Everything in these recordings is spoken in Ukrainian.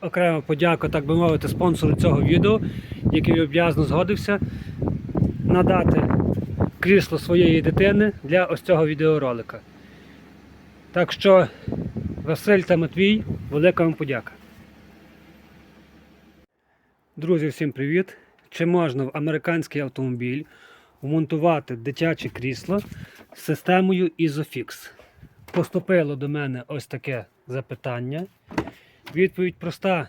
окрема подяка, так би мовити, спонсору цього відео, який люб'язно згодився надати крісло своєї дитини для ось цього відеоролика. Так що, Василь та Матвій, велика вам подяка. Друзі, всім привіт! Чи можна в американський автомобіль вмонтувати дитяче крісло з системою Isofix? Поступило до мене ось таке запитання. Відповідь проста: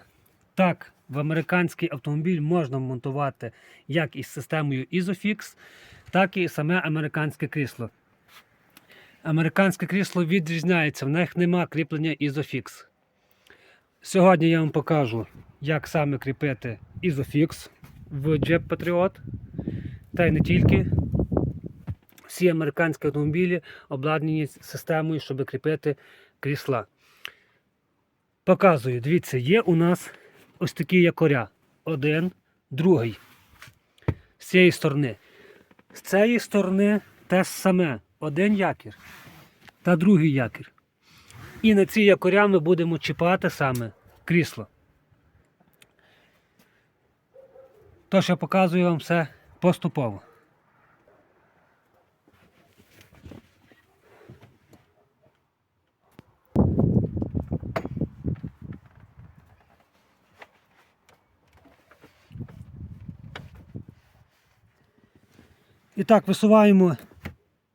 так, в американський автомобіль можна вмонтувати як із системою Isofix, так і саме американське крісло. Американське крісло відрізняється, в них нема кріплення Isofix. Сьогодні я вам покажу, як саме кріпити Isofix в Jeep Patriot. Та й не тільки. Всі американські автомобілі обладнані системою, щоб кріпити крісла. Показую, дивіться, є у нас ось такі якоря. Один, другий. З цієї сторони. З цієї сторони те саме. Один якір та другий якір. І на ці якоря ми будемо чіпати саме крісло. Тож я показую вам все поступово. І так, висуваємо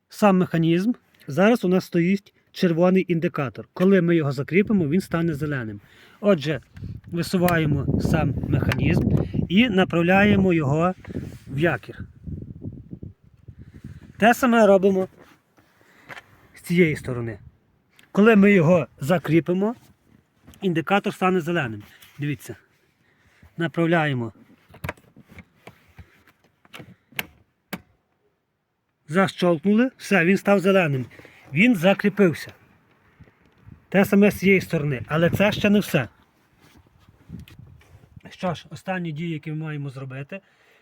сам механізм. Зараз у нас стоїть червоний індикатор. Коли ми його закріпимо, він стане зеленим. Отже, висуваємо сам механізм і направляємо його в якір. Те саме робимо з цієї сторони. Коли ми його закріпимо, індикатор стане зеленим. Дивіться. Направляємо. Защолкнули, все, він став зеленим. Він закріпився. Те саме з цієї сторони, але це ще не все. Що ж, останні дії, які ми маємо зробити,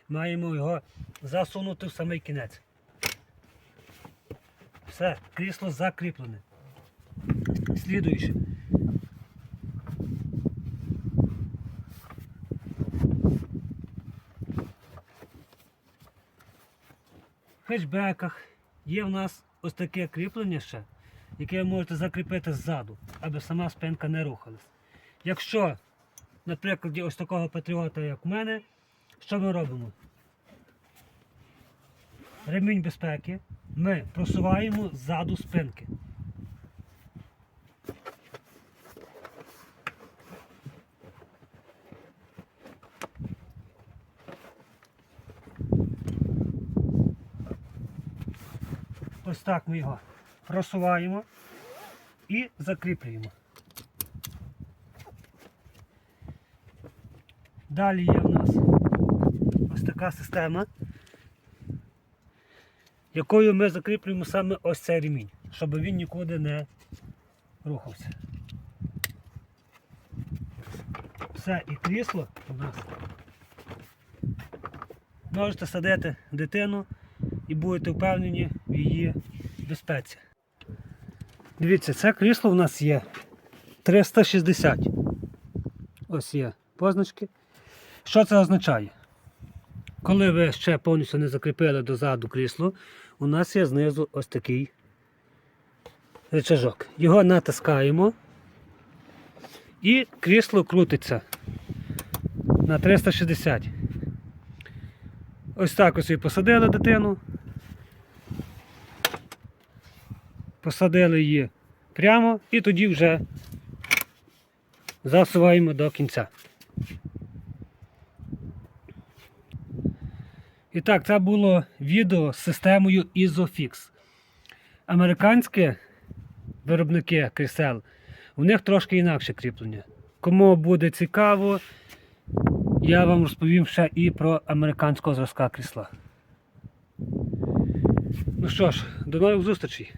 маємо його засунути в самий кінець. Все, крісло закріплене. Слідуюче. Хетчбеках є в нас ось таке кріплення ще, яке ви можете закріпити ззаду, аби сама спинка не рухалась. Якщо, наприклад, ось такого патріота, як в мене, що ми робимо? Ремінь безпеки ми просуваємо ззаду спинки. Ось так ми його просуваємо і закріплюємо. Далі є в нас ось така система, якою ми закріплюємо саме ось цей ремінь, щоб він нікуди не рухався. Все, і крісло у нас. Можете садити дитину і будете впевнені в її безпеці. Дивіться, це крісло в нас є 360. Ось є позначки. Що це означає? Коли ви ще повністю не закріпили дозаду крісло, у нас є знизу ось такий рычажок. Його натискаємо і крісло крутиться на 360. Ось так ось і посадили дитину. Посадили її прямо і тоді вже засуваємо до кінця. І так, це було відео з системою Isofix. Американські виробники крісел, у них трошки інакше кріплення. Кому буде цікаво, я вам розповім ще і про американського зразка крісла. Ну що ж, до нових зустрічей!